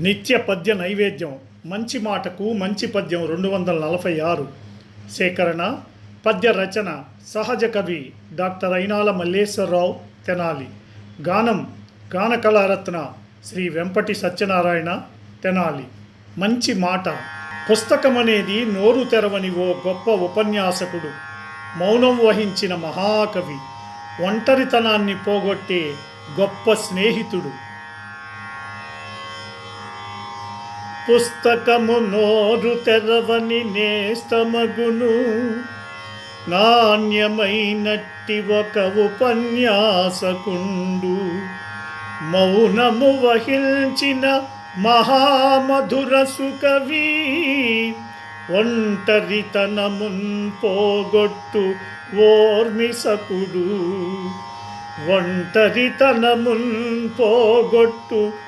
నిత్య పద్య నైవేద్యం మంచి మాటకు మంచి పద్యం రెండు వందల నలభై ఆరు. సేకరణ పద్య రచన సహజ కవి డాక్టర్ అయినాల మల్లేశ్వరరావు తెనాలి. గానం గాన కళారత్న శ్రీ వెంపటి సత్యనారాయణ తెనాలి. మంచి మాట పుస్తకం అనేది నోరు తెరవని ఓ గొప్ప ఉపన్యాసకుడు మౌనం వహించిన మహాకవి ఒంటరితనాన్ని పోగొట్టే గొప్ప స్నేహితుడు. పుస్తకము నోరు తెరవని నేస్తమగును. నాణ్యమైనట్టి ఒక ఉపన్యాసకుండు. మౌనము వహించిన మహామధుర సుకవి ఒంటరితనమున్ పోగొట్టు ఓర్మిసకుడు. ఒంటరితనమున్ పోగొట్టు